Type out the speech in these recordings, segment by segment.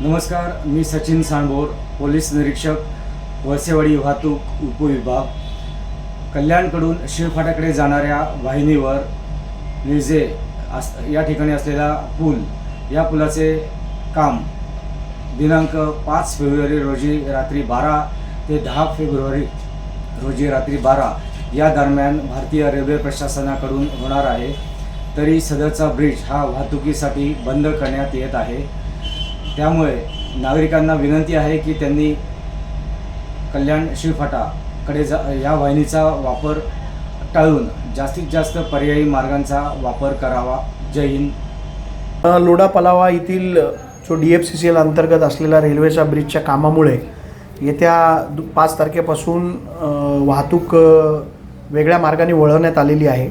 नमस्कार मी सचिन सांडभोर पोलीस निरीक्षक वळसेवाडी वाहतूक उपविभाग. कल्याणकडून शिवफाट्याकडे जाणाऱ्या वाहिनीवर निजे अस या ठिकाणी असलेला पूल या पुलाचे काम दिनांक पाच फेब्रुवारी रोजी रात्री बारा ते दहा फेब्रुवारी रोजी रात्री बारा या दरम्यान भारतीय रेल्वे प्रशासनाकडून होणार आहे. तरी सदरचा ब्रिज हा वाहतुकीसाठी बंद करण्यात येत आहे. त्यामुळे नागरिकांना विनंती आहे की त्यांनी कल्याण शिवफाटाकडे जा या वाहिनीचा वापर टाळून जास्तीत जास्त पर्यायी मार्गांचा वापर करावा. जय हिंद. लोढा पलावा येथील जो D F C C L अंतर्गत असलेला रेल्वेच्या ब्रिजच्या कामामुळे येत्या दु पाच तारखेपासून वाहतूक वेगळ्या मार्गाने वळवण्यात आलेली आहे.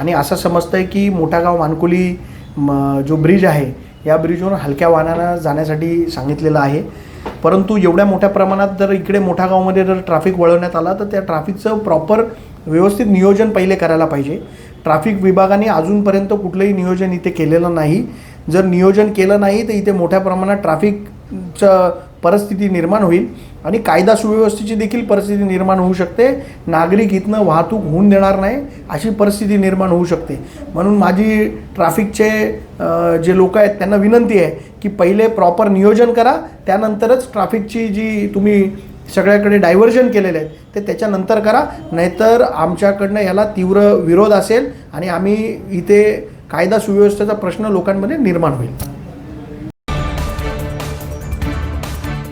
आणि असं समजतं आहे की मोठागाव मानकुली म, जो ब्रिज आहे या ब्रिजवरून हलक्या वाहनांना जाण्यासाठी सांगितलेलं आहे. परंतु एवढ्या मोठ्या प्रमाणात जर इकडे मोठ्या गावामध्ये जर ट्रॅफिक वळवण्यात आला तर त्या ट्रॅफिकचं प्रॉपर व्यवस्थित नियोजन पहिले करायला पाहिजे. ट्रॅफिक विभागाने अजूनपर्यंत कुठलंही नियोजन इथे केलेलं नाही. जर नियोजन केलं नाही तर इथे मोठ्या प्रमाणात चं परिस्थिती निर्माण होईल आणि कायदा सुव्यवस्थेची देखील परिस्थिती निर्माण होऊ शकते. नागरिक इथनं वाहतूक होऊन देणार नाही अशी परिस्थिती निर्माण होऊ शकते. म्हणून माझी ट्रॅफिकचे जे लोक आहेत त्यांना विनंती आहे की पहिले प्रॉपर नियोजन करा त्यानंतरच ट्रॅफिकची जी तुम्ही सगळ्याकडे डायव्हर्जन केलेले आहेत ते त्याच्यानंतर करा. नाहीतर आमच्याकडनं याला तीव्र विरोध असेल आणि आम्ही इथे कायदा सुव्यवस्थेचा प्रश्न लोकांमध्ये निर्माण होईल.